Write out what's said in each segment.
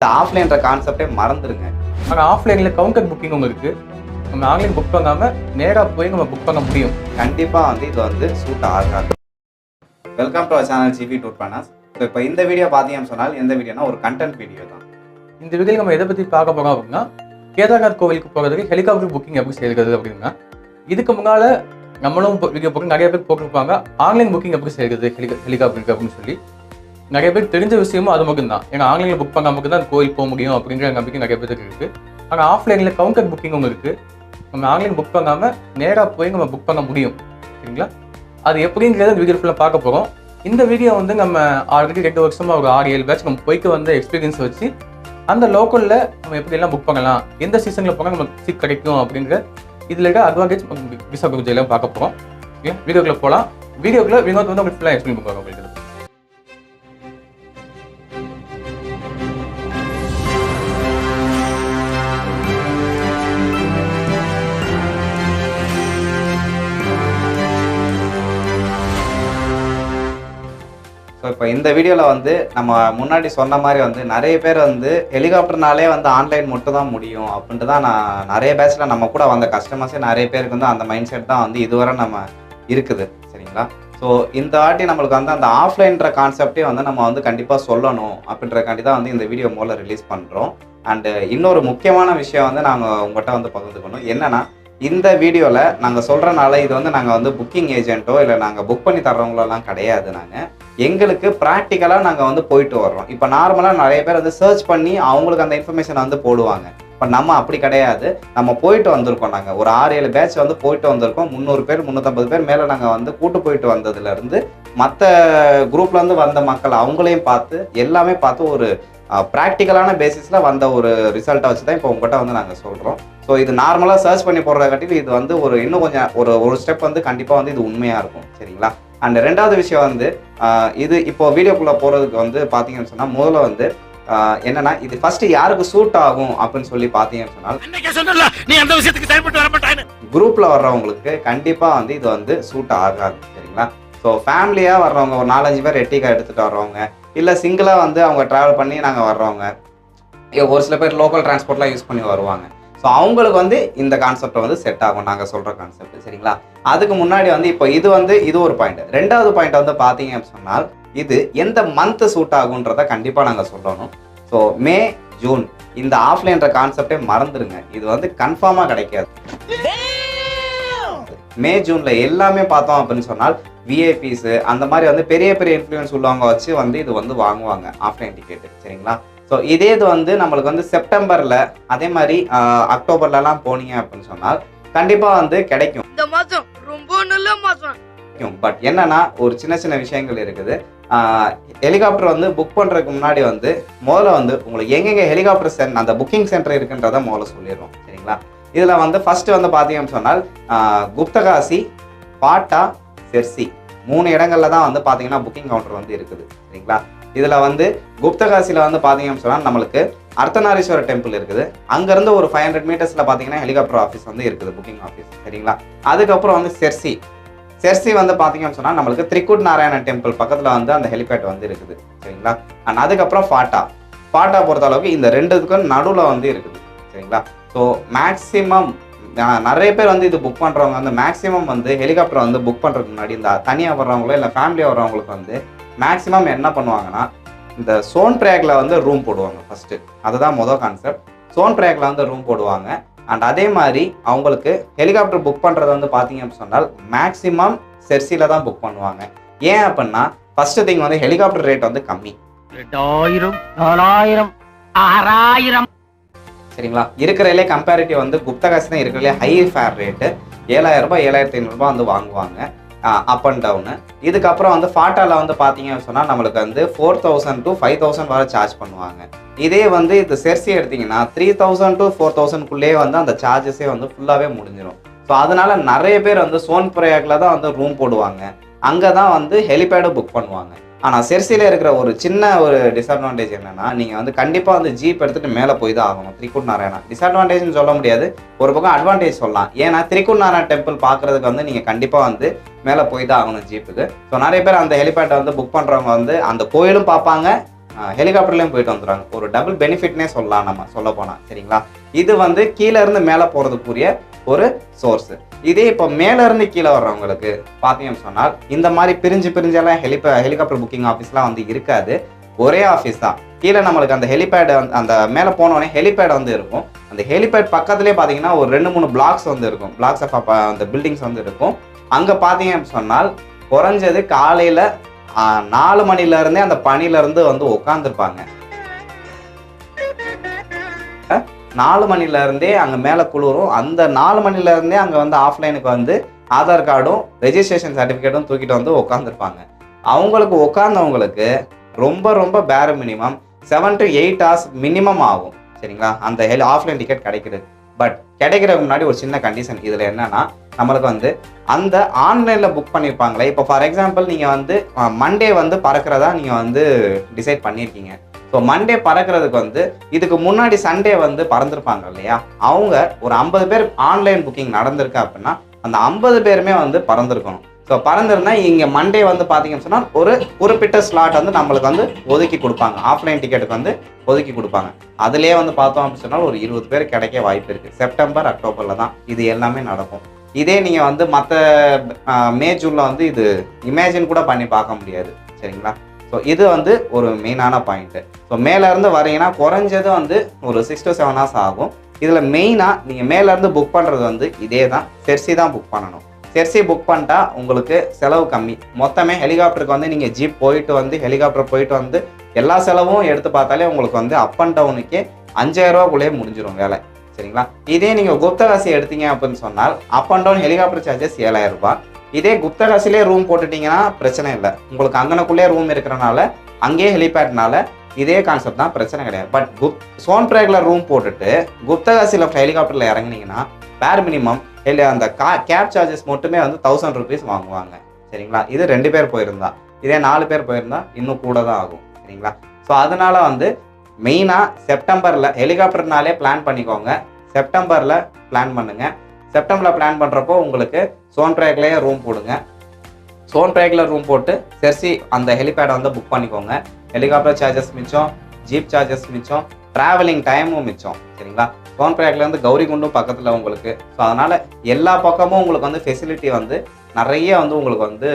இந்த ஆஃப்லைன்ற கான்செப்டே மறந்துருங்க. ஆனால் ஆஃப்லைனில் கவுண்டர் புக்கிங் இருக்குது நம்ம ஆன்லைன் புக் பண்ணாமல் நேராக போய் நம்ம புக் பண்ண முடியும். கண்டிப்பா வந்து இது வந்து சூட் ஆகாது. Welcome to channel GP tour planners so இப்போ இந்த வீடியோ பார்த்தீங்கன்னு சொன்னால் எந்த வீடியோனா ஒரு கண்டென்ட் வீடியோ தான். இந்த வீடியோ நம்ம எதை பற்றி பார்க்க போகிறோம் அப்படின்னா கேதார்நாத் கோவிலுக்கு போகிறதுக்கு ஹெலிகாப்டர் புக்கிங் எப்படி செய்கிறது அப்படின்னா இதுக்கு முன்னால் நம்மளும் வீடியோ போட்டு நிறைய பேர் போட்டிருப்பாங்க. ஆன்லைன் புக்கிங் எப்படி செய்கிறது ஹெலிகா ஹெலிகாப்டருக்கு அப்படின்னு சொல்லி. நிறைய பேர் தெரிஞ்ச விஷயமும் அது மட்டும் தான் ஏன்னா ஆன்லைனில் புக் பண்ணால் மட்டும் தான் கோயில் போக முடியும் அப்படிங்கிற நம்பிக்கை நிறைய பேருக்கு இருக்குது ஆனால் ஆஃப்லைனில் கவுண்டர் புக்கிங் ஒன்று இருக்குது நம்ம ஆன்லைன் புக் பண்ணாமல் நேராக போய் நம்ம புக் பண்ண முடியும். சரிங்களா? அது எப்படிங்கிறத இந்த வீடியோ ஃபுல்லாக பார்க்க போகிறோம் இந்த வீடியோ வந்து நம்ம ஆல்ரெடி ரெண்டு வருஷமாக ஒரு ஆறு ஏழு பேட்ச் நம்ம போய்க்கு வந்த எக்ஸ்பீரியன்ஸ் வச்சு அந்த லோக்கலில் நம்ம எப்படியெல்லாம் புக் பண்ணலாம் எந்த சீசனில் போனால் நமக்கு சீட் கிடைக்கும் அப்படிங்கிற இதில் இருக்க அட்வான்டேஜ் விசா எல்லாம் பார்க்க போகிறோம் ஓகே வீடியோக்குள்ளே போகலாம் வீடியோக்குள்ளே வினோத் வந்து உங்களுக்கு ஃபுல்லாக எக்ஸ்பிளைன் பண்ணுவாங்க உங்களுக்கு. இப்போ இந்த வீடியோவில் வந்து நம்ம முன்னாடி சொன்ன மாதிரி வந்து நிறைய பேர் வந்து ஹெலிகாப்டர்னாலே வந்து ஆன்லைன் மட்டும் தான் முடியும் அப்படின்ட்டு தான் நான் நிறைய பேட்சில் நம்ம கூட வந்த கஸ்டமர்ஸே நிறைய பேருக்கு வந்து அந்த மைண்ட் செட் தான் வந்து இதுவரை நம்ம இருக்குது சரிங்களா? ஸோ இந்த வாட்டி நம்மளுக்கு வந்து அந்த ஆஃப்லைன்ற கான்செப்டே வந்து நம்ம வந்து கண்டிப்பாக சொல்லணும் அப்படின்றக்காண்டி தான் வந்து இந்த வீடியோ மூலம் ரிலீஸ் பண்ணுறோம் அண்டு இன்னொரு முக்கியமான விஷயம் வந்து நாங்கள் உங்கள்கிட்ட வந்து பகிர்ந்துக்கணும். என்னென்னா இந்த வீடியோவில் நாங்கள் சொல்கிறனால இது வந்து நாங்கள் வந்து புக்கிங் ஏஜென்ட்டோ இல்லை நாங்கள் புக் பண்ணி தர்றவங்களெல்லாம் கிடையாது நாங்கள் எங்களுக்கு ப்ராக்டிக்கலாக நாங்கள் வந்து போயிட்டு வர்றோம். இப்போ நார்மலாக நிறைய பேர் வந்து சர்ச் பண்ணி அவங்களுக்கு அந்த இன்ஃபர்மேஷனை வந்து போடுவாங்க. இப்போ நம்ம அப்படி கிடையாது. நம்ம போயிட்டு வந்திருக்கோம் நாங்கள் ஒரு ஆறு ஏழு பேட்ச் வந்து போயிட்டு வந்திருக்கோம். முந்நூறு பேர் முந்நூற்றம்பது பேர் மேலே நாங்கள் வந்து கூட்டு போயிட்டு வந்ததுலேருந்து மற்ற குரூப்லேருந்து வந்த மக்கள் அவங்களையும் பார்த்து எல்லாமே பார்த்து ஒரு ப்ராக்டிக்கலான பேசிஸில் வந்த ஒரு ரிசல்ட்டை வச்சு தான் இப்போ உங்கள்கிட்ட வந்து நாங்கள் சொல்கிறோம் ஸோ இது நார்மலாக சர்ச் பண்ணி போடுறத கட்டி இது வந்து ஒரு இன்னும் கொஞ்சம் ஒரு ஒரு ஸ்டெப் வந்து கண்டிப்பாக வந்து இது உண்மையாக இருக்கும். சரிங்களா? அண்ட் ரெண்டாவது விஷயம் வந்து இது இப்போ வீடியோக்குள்ளே போகிறதுக்கு வந்து பார்த்தீங்கன்னு சொன்னால் முதல்ல வந்து என்னன்னா இது ஃபர்ஸ்ட் யாருக்கு சூட் ஆகும் அப்படின்னு சொல்லி பார்த்தீங்கன்னு சொன்னால் நீ அந்த விஷயத்துக்கு செயல்பட்டு வர மாட்டான்னு. குரூப்பில் வர்றவங்களுக்கு கண்டிப்பாக வந்து இது வந்து சூட் ஆகாது சரிங்களா? ஸோ ஃபேமிலியாக வர்றவங்க ஒரு நாலஞ்சு பேர் எட்டிக்கா எடுத்துகிட்டு வர்றவங்க இல்லை சிங்கிளாக வந்து அவங்க ட்ராவல் பண்ணி நாங்கள் வர்றவங்க ஒரு சில பேர் லோக்கல் டிரான்ஸ்போர்ட்லாம் யூஸ் பண்ணி வருவாங்க. ஸோ அவங்களுக்கு வந்து இந்த கான்செப்ட் வந்து செட் ஆகும். நாங்கள் சொல்கிற கான்செப்ட் சரிங்களா? அதுக்கு முன்னாடி வந்து இப்போ இது வந்து இது ஒரு பாயிண்ட் ரெண்டாவது பாயிண்ட் வந்து பார்த்தீங்க அப்படின்னு சொன்னால் இது எந்த மந்த் சூட் ஆகுன்றத கண்டிப்பாக நாங்கள் சொல்லணும். ஸோ மே ஜூன் இந்த ஆஃப்லைன்ற கான்செப்டே மறந்துடுங்க. இது வந்து கன்ஃபார்மாக கிடைக்காது. மே ஜூனில் எல்லாமே பார்த்தோம் அப்படின்னு சொன்னால் விஐபிஸு அந்த மாதிரி வந்து பெரிய பெரிய இன்ஃப்ளூயன்ஸ் உள்ளவங்க வச்சு வந்து இது வந்து வாங்குவாங்க ஆஃப்லைன் டிக்கெட்டு சரிங்களா? ஸோ இதே இது வந்து நம்மளுக்கு வந்து செப்டம்பர்ல அதே மாதிரி அக்டோபர்லலாம் போனீங்க அப்படின்னு சொன்னால் கண்டிப்பா வந்து கிடைக்கும். இந்த மாசம் ரொம்ப நல்ல மாசம். பட் என்னன்னா ஒரு சின்ன சின்ன விஷயங்கள் இருக்குது. ஹெலிகாப்டர் வந்து புக் பண்றதுக்கு முன்னாடி வந்து முதல்ல வந்து உங்களுக்கு எங்கெங்க ஹெலிகாப்டர் சென்ட் அந்த புக்கிங் சென்டர் இருக்குன்றத முதல்ல சொல்லிடுறோம். சரிங்களா? இதுல வந்து ஃபர்ஸ்ட் வந்து பாத்தீங்கன்னு சொன்னால் குப்தகாசி பாட்டா செர்சி. மூணு இடங்கள்ல தான் வந்து பாத்தீங்கன்னா புக்கிங் கவுண்டர் வந்து இருக்குது. சரிங்களா? இதில் வந்து குப்தகாசியில் வந்து பார்த்தீங்கன்னு சொன்னால் நம்மளுக்கு அர்த்தநாரீஸ்வரர் டெம்பிள் இருக்குது. அங்கேருந்து ஒரு ஃபைவ் ஹண்ட்ரட் மீட்டர்ஸில் பார்த்தீங்கன்னா ஹெலிகாப்டர் ஆஃபீஸ் வந்து இருக்குது புக்கிங் ஆஃபீஸ் சரிங்களா? அதுக்கப்புறம் வந்து செர்சி செர்சி வந்து பார்த்தீங்கன்னு சொன்னால் நம்மளுக்கு திரிக்குட் நாராயணன் டெம்பிள் பக்கத்தில் வந்து அந்த ஹெலிபேட் வந்து இருக்குது. சரிங்களா? அண்ட் அதுக்கப்புறம் ஃபாட்டா ஃபாட்டா பொறுத்தளவுக்கு இந்த ரெண்டுக்கும் நடுவில் வந்து இருக்குது. சரிங்களா? ஸோ மேக்ஸிமம் நிறைய பேர் வந்து இது புக் பண்ணுறவங்க வந்து மேக்ஸிமம் வந்து ஹெலிகாப்டர் வந்து புக் பண்ணுறதுக்கு முன்னாடி இந்த தனியாக வர்றவங்களோ இல்லை ஃபேமிலியாக வர்றவங்களுக்கு வந்து மேக்ஸிமம் என்ன பண்ணுவாங்கன்னா இந்த சோன் பிரேக்ல வந்து ரூம் போடுவாங்க ஃபர்ஸ்ட் அதுதான் மொதல் கான்செப்ட் சோன் பிரேக்ல வந்து ரூம் போடுவாங்க. அண்ட் அதே மாதிரி அவங்களுக்கு ஹெலிகாப்டர் புக் பண்ணுறது வந்து பார்த்தீங்க அப்படின்னு சொன்னால் மேக்ஸிமம் செர்சியில் தான் புக் பண்ணுவாங்க. ஏன் அப்படின்னா ஃபர்ஸ்ட் திங் வந்து ஹெலிகாப்டர் ரேட் வந்து கம்மி. ரெண்டாயிரம் நாலாயிரம் ஆறாயிரம். சரிங்களா? இருக்கிறதுலே கம்பேரிட்டிவ் வந்து குப்தகாசி தான் இருக்கிறதுலே ஹை ஃபேர் ரேட்டு ஏழாயிரம் ரூபாய் ஏழாயிரத்தி ஐநூறுரூபா வந்து வாங்குவாங்க. அப் அண்ட் டவுனு இதுக்கப்புறம் வந்து ஃபாட்டாவில் வந்து பார்த்தீங்கன்னு சொன்னால் நம்மளுக்கு வந்து four thousand to five thousand வரை சார்ஜ் பண்ணுவாங்க. இதே வந்து இது செர்சி எடுத்திங்கன்னா த்ரீ தௌசண்ட் டு ஃபோர் தௌசண்ட்குள்ளேயே வந்து அந்த சார்ஜஸே வந்து ஃபுல்லாகவே முடிஞ்சிடும் ஸோ அதனால் நிறைய பேர் வந்து சோன் பிரயாக்ல தான் வந்து ரூம் போடுவாங்க. அங்கே தான் வந்து ஹெலிபேடை புக் பண்ணுவாங்க. ஆனால் செர்சியில் இருக்கிற ஒரு சின்ன ஒரு டிஸ்அட்வான்டேஜ் என்னென்னா நீங்கள் வந்து கண்டிப்பாக வந்து ஜீப் எடுத்துகிட்டு மேலே போய் தான் ஆகணும் திரிக்குட் நாராயணா டிஸ்அட்வான்டேஜ்னு சொல்ல முடியாது. ஒரு பக்கம் அட்வான்டேஜ் சொல்லலாம். ஏன்னா திரிக்குட் நாராயண டெம்பிள் பார்க்குறதுக்கு வந்து நீங்கள் கண்டிப்பாக வந்து மேலே போய் தான் ஆகணும் ஜீப்புக்கு. ஸோ நிறைய பேர் அந்த ஹெலிபேட்டை வந்து புக் பண்ணுறவங்க வந்து அந்த கோயிலும் பார்ப்பாங்க. ஹெலிகாப்டர்லேயும் போயிட்டு வந்துடுவாங்க ஒரு டபுள் பெனிஃபிட்னே சொல்லலாம் நம்ம சொல்ல போனால் சரிங்களா? இது வந்து கீழே இருந்து மேலே போகிறதுக்குரிய ஒரு சோர்ஸு இதே இப்போ மேலேருந்து கீழே வர்றவங்களுக்கு பார்த்தீங்கன்னு சொன்னால் இந்த மாதிரி பிரிஞ்சு பிரிஞ்செல்லாம் ஹெலிப ஹெலிகாப்டர் புக்கிங் ஆஃபீஸ்லாம் வந்து இருக்காது. ஒரே ஆஃபீஸ் தான். கீழே நம்மளுக்கு அந்த ஹெலிபேட் அந்த மேலே போனோடனே ஹெலிபேட் வந்து இருக்கும். அந்த ஹெலிபேட் பக்கத்துலேயே பார்த்தீங்கன்னா ஒரு ரெண்டு மூணு பிளாக்ஸ் வந்து இருக்கும். பிளாக்ஸ் ஆஃப் அந்த பில்டிங்ஸ் வந்து இருக்கும். அங்கே பார்த்தீங்க சொன்னால் குறைஞ்சது காலையில் நாலு மணிலேருந்தே அந்த பணியிலேருந்து வந்து உட்காந்துருப்பாங்க நாலு மணிலேருந்தே அங்கே மேலே குளிரும். அந்த நாலு மணிலேருந்தே அங்கே வந்து ஆஃப்லைனுக்கு வந்து ஆதார் கார்டும் ரெஜிஸ்ட்ரேஷன் சர்டிஃபிகேட்டும் தூக்கிட்டு வந்து உட்காந்துருப்பாங்க அவங்களுக்கு உட்காந்தவங்களுக்கு ரொம்ப ரொம்ப பேர் minimum seven to eight hours minimum ஆகும். சரிங்களா? அந்த ஹெல் ஆஃப்லைன் டிக்கெட் கிடைக்கிறது பட் கிடைக்கிறதுக்கு முன்னாடி ஒரு சின்ன கண்டிஷன் இதில் என்னென்னா நம்மளுக்கு வந்து அந்த ஆன்லைனில் புக் பண்ணியிருப்பாங்களே இப்போ ஃபார் எக்ஸாம்பிள் நீங்கள் வந்து மண்டே வந்து பறக்கிறதா நீங்கள் வந்து டிசைட் பண்ணியிருக்கீங்க ஸோ மண்டே பறக்கிறதுக்கு வந்து இதுக்கு முன்னாடி சண்டே வந்து பறந்துருப்பாங்க இல்லையா? அவங்க ஒரு ஐம்பது பேர் ஆன்லைன் புக்கிங் நடந்திருக்கு அப்படின்னா அந்த ஐம்பது பேருமே வந்து பறந்துருக்கணும். ஸோ பறந்துருந்தா இங்கே மண்டே வந்து பார்த்தீங்கன்னு சொன்னால் ஒரு குறிப்பிட்ட ஸ்லாட் வந்து நம்மளுக்கு வந்து ஒதுக்கி கொடுப்பாங்க. ஆஃப்லைன் டிக்கெட்டுக்கு வந்து ஒதுக்கி கொடுப்பாங்க. அதுலேயே வந்து பார்த்தோம் அப்படின்னு சொன்னால் ஒரு இருபது பேர் கிடைக்க வாய்ப்பு இருக்குது செப்டம்பர் அக்டோபரில் தான் இது எல்லாமே நடக்கும். இதே நீங்கள் வந்து மற்ற மே ஜூனில் வந்து இது இமேஜின் கூட பண்ணி பார்க்க முடியாது. சரிங்களா? ஸோ இது வந்து ஒரு மெயினான பாயிண்ட்டு ஸோ மேலேருந்து வரீங்கன்னா குறைஞ்சது வந்து ஒரு சிக்ஸ் டு செவன் ஹவர்ஸ் ஆகும். இதில் மெயினாக நீங்கள் மேலேருந்து புக் பண்ணுறது வந்து இதே தான் செர்சி தான் புக் பண்ணணும். செர்சி புக் பண்ணிட்டா உங்களுக்கு செலவு கம்மி. மொத்தமே ஹெலிகாப்டருக்கு வந்து நீங்கள் ஜீப் போயிட்டு வந்து ஹெலிகாப்டர் போயிட்டு வந்து எல்லா செலவும் எடுத்து பார்த்தாலே உங்களுக்கு வந்து அப் அண்ட் டவுனுக்கே அஞ்சாயிரரூபாக்குள்ளேயே முடிஞ்சிடும் வேலை. சரிங்களா? இதே நீங்கள் குப்தகாசி எடுத்தீங்க அப்படின்னு சொன்னால் up and down helicopter charges ஏழாயிரம் ரூபாய். இதே குப்தகாசிலே ரூம் போட்டுட்டீங்கன்னா பிரச்சனை இல்லை. உங்களுக்கு அங்கனக்குள்ளே ரூம் இருக்கிறனால அங்கேயே ஹெலிபேட்னால இதே கான்செப்ட் தான் பிரச்சனை கிடையாது. பட் குப் சோன் பிரேக்கில் ரூம் போட்டுட்டு குப்தகாசியில் ஹெலிகாப்டரில் இறங்குனீங்கன்னா பேர் மினிமம் இல்லை அந்த கா கேப் சார்ஜஸ் மட்டுமே வந்து தௌசண்ட் ருபீஸ் வாங்குவாங்க. சரிங்களா? இது ரெண்டு பேர் போயிருந்தா. இதே நாலு பேர் போயிருந்தா இன்னும் கூட தான் ஆகும். சரிங்களா? ஸோ அதனால வந்து மெயினாக செப்டம்பரில் ஹெலிகாப்டர்னாலே பிளான் பண்ணிக்கோங்க. செப்டம்பரில் பிளான் பண்ணுங்கள் செப்டம்பரில் பிளான் பண்ணுறப்போ உங்களுக்கு சோன் ட்ராக்லேயே ரூம் போடுங்க. சோன் ட்ராக்ல ரூம் போட்டு செர்சி அந்த ஹெலிபேடை வந்து புக் பண்ணிக்கோங்க. ஹெலிகாப்டர் சார்ஜஸ் மிச்சம் ஜீப் சார்ஜஸ் மிச்சம் ட்ராவலிங் டைமும் மிச்சம். சரிங்களா? சோன் ட்ராக்லேருந்து கௌரிகுண்டும் பக்கத்தில் உங்களுக்கு. ஸோ அதனால் எல்லா பக்கமும் உங்களுக்கு வந்து ஃபெசிலிட்டி வந்து நிறைய வந்து உங்களுக்கு வந்து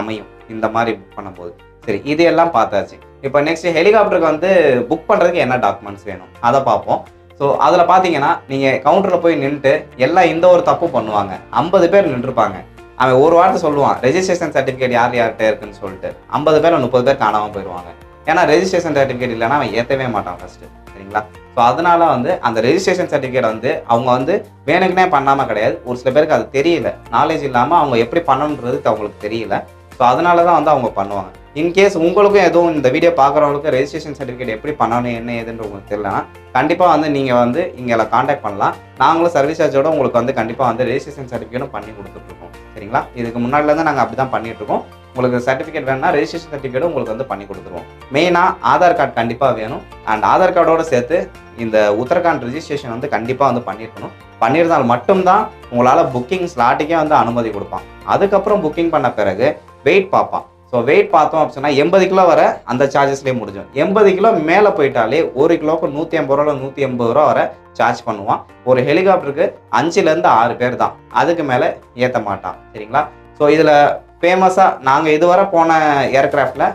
அமையும். இந்த மாதிரி புக் பண்ணும்போது. சரி இது எல்லாம் பார்த்தாச்சு. இப்போ நெக்ஸ்ட் ஹெலிகாப்டருக்கு வந்து புக் பண்ணுறதுக்கு என்ன டாக்குமெண்ட்ஸ் வேணும்? அதை பார்ப்போம். ஸோ அதில் பார்த்தீங்கன்னா நீங்கள் கவுண்டரில் போய் நின்றுட்டு எல்லாம் இந்த ஒரு தப்பு பண்ணுவாங்க. ஐம்பது பேர் நின்றுருப்பாங்க. அவன் ஒரு வார்த்தை சொல்லுவான் ரெஜிஸ்ட்ரேஷன் சர்டிஃபிகேட் யார் யார்கிட்ட இருக்குன்னு சொல்லிட்டு. ஐம்பது பேர் முப்பது பேர் காணாமல் போயிடுவாங்க ஏன்னா ரெஜிஸ்ட்ரேஷன் சர்டிஃபிகேட் இல்லைனா அவன் ஏற்றவே மாட்டான் ஃபஸ்ட்டு சரிங்களா? ஸோ அதனால வந்து அந்த ரெஜிஸ்ட்ரேஷன் சர்டிஃபிகேட் வந்து அவங்க வந்து வேணுக்குனே பண்ணாமல் கிடையாது. ஒரு சில பேருக்கு அது தெரியல. நாலேஜ் இல்லாமல் அவங்க எப்படி பண்ணணுன்றது அவங்களுக்கு தெரியல. ஸோ அதனால தான் வந்து அவங்க பண்ணுவாங்க. இன்கேஸ் உங்களுக்கும் எதுவும் இந்த வீடியோ பார்க்குறவங்களுக்கு ரெஜிஸ்ட்ரேஷன் சர்டிஃபிகேட் எப்படி பண்ணணும் என்ன ஏதுன்னு உங்களுக்கு தெரியலனா கண்டிப்பாக வந்து நீங்கள் வந்து இங்கே காண்டாக்ட் பண்ணலாம். நாங்களும் சர்வீஸ் சார்ஜோட உங்களுக்கு வந்து கண்டிப்பாக வந்து ரெஜிஸ்ட்ரேஷன் சர்டிஃபிகேட்டும் பண்ணி கொடுத்துட்ருக்கோம். சரிங்களா? இதுக்கு முன்னாடிலேருந்து நாங்கள் அப்படி தான் பண்ணிட்டு இருக்கோம் உங்களுக்கு சர்டிஃபிகேட் வேணும்னா ரெஜிஸ்ட்ரேஷன் சர்டிஃபிகேட்டும் உங்களுக்கு வந்து பண்ணி கொடுத்துருவோம். மெயினாக ஆதார் கார்டு கண்டிப்பாக வேணும். அண்ட் ஆதார் கார்டோடு சேர்த்து இந்த உத்தரகாண்ட் ரிஜிஸ்ட்ரேஷன் வந்து கண்டிப்பாக வந்து பண்ணியிருக்கணும் பண்ணியிருந்தால் மட்டும்தான் உங்களால் புக்கிங் ஸ்லாட்டுக்கே வந்து அனுமதி கொடுப்பான். அதுக்கப்புறம் புக்கிங் பண்ண பிறகு வெயிட் பார்ப்பான். ஸோ வெயிட் பார்த்தோம் அப்படின்னா எண்பது கிலோ வர அந்த சார்ஜஸ்லேயே முடிஞ்சும் எண்பது கிலோ மேலே போயிட்டாலே ஒரு கிலோக்கு நூற்றி ஐம்பது ரூபா நூற்றி எண்பது ரூபா வர சார்ஜ் பண்ணுவான். ஒரு ஹெலிகாப்டருக்கு அஞ்சுலேருந்து ஆறு பேர் தான். அதுக்கு மேலே ஏற்ற மாட்டான். சரிங்களா? ஸோ இதில் ஃபேமஸாக நாங்கள் இதுவரை போன ஏர்க்ராஃப்டில்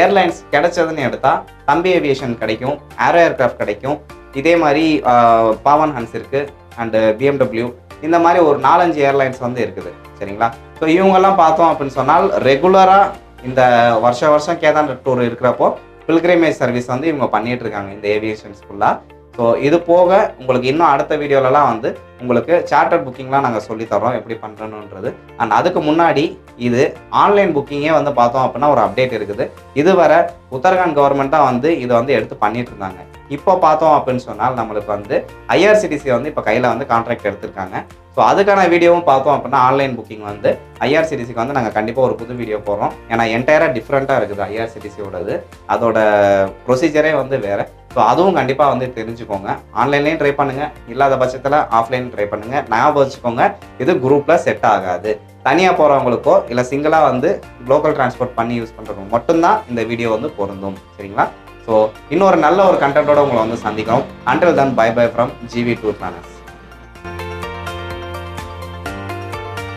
ஏர்லைன்ஸ் கிடைச்சதுன்னு எடுத்தால் தம்பி ஏவியேஷன் கிடைக்கும் ஏரோ ஏர்க்ராஃப்ட் கிடைக்கும். இதே மாதிரி ஆஹ், பாவன் ஹன்ஸ் இருக்குது அண்டு பிஎம்டபிள்யூ இந்த மாதிரி ஒரு நாலஞ்சு ஏர்லைன்ஸ் வந்து இருக்குது. சரிங்களா? ஸோ இவங்கெல்லாம் பார்த்தோம் அப்படின்னு சொன்னால் ரெகுலராக இந்த வருஷ வருஷம் கேதார் டூர் இருக்கிறப்போ பில்கிரிமேஜ் சர்வீஸ் வந்து இவங்க பண்ணிட்டு இருக்காங்க இந்த ஏவியேஷன்ஸ் ஃபுல்லாக ஸோ இது போக உங்களுக்கு இன்னும் அடுத்த வீடியோலலாம் வந்து உங்களுக்கு சார்ட்டர் புக்கிங்லாம் நாங்கள் சொல்லித்தரோம் எப்படி பண்ணுறணுன்றது அண்ட் அதுக்கு முன்னாடி இது ஆன்லைன் புக்கிங்கே வந்து பார்த்தோம் அப்படின்னா ஒரு அப்டேட் இருக்குது. இதுவரை உத்தரகாண்ட் கவர்மெண்ட் தான் வந்து இதை வந்து எடுத்து பண்ணிட்டு இருந்தாங்க இப்போ பார்த்தோம் அப்படின்னு சொன்னால் நம்மளுக்கு வந்து ஐஆர்சிடிசி வந்து இப்போ கையில் வந்து கான்ட்ராக்ட் எடுத்திருக்காங்க. ஸோ அதுக்கான வீடியோவும் பார்த்தோம் அப்படின்னா ஆன்லைன் புக்கிங் வந்து ஐஆர்சிடிசிக்கு வந்து நாங்கள் கண்டிப்பாக ஒரு புது வீடியோ போடுறோம். ஏன்னா என்டையராக டிஃப்ரெண்ட்டாக இருக்குது ஐஆர்சிடிசியோடது அதோட ப்ரொசீஜரே வந்து வேறு. ஸோ அதுவும் கண்டிப்பாக வந்து தெரிஞ்சுக்கோங்க. ஆன்லைன்லேயும் ட்ரை பண்ணுங்கள் இல்லாத பட்சத்தில் ஆஃப்லைன் ட்ரை பண்ணுங்கள் ஞாபகம் வச்சுக்கோங்க இது குரூப்பில் செட் ஆகாது. தனியாக போகிறவங்களுக்கோ இல்லை சிங்கிளாக வந்து லோக்கல் டிரான்ஸ்போர்ட் பண்ணி யூஸ் பண்ணுறவங்க மட்டும்தான் இந்த வீடியோ வந்து பொருந்தும். சரிங்களா? ஸோ இன்னொரு நல்ல ஒரு கண்டென்ட்டோட உங்களை வந்து சந்திக்கிறோம். Until then bye bye from GV tour planners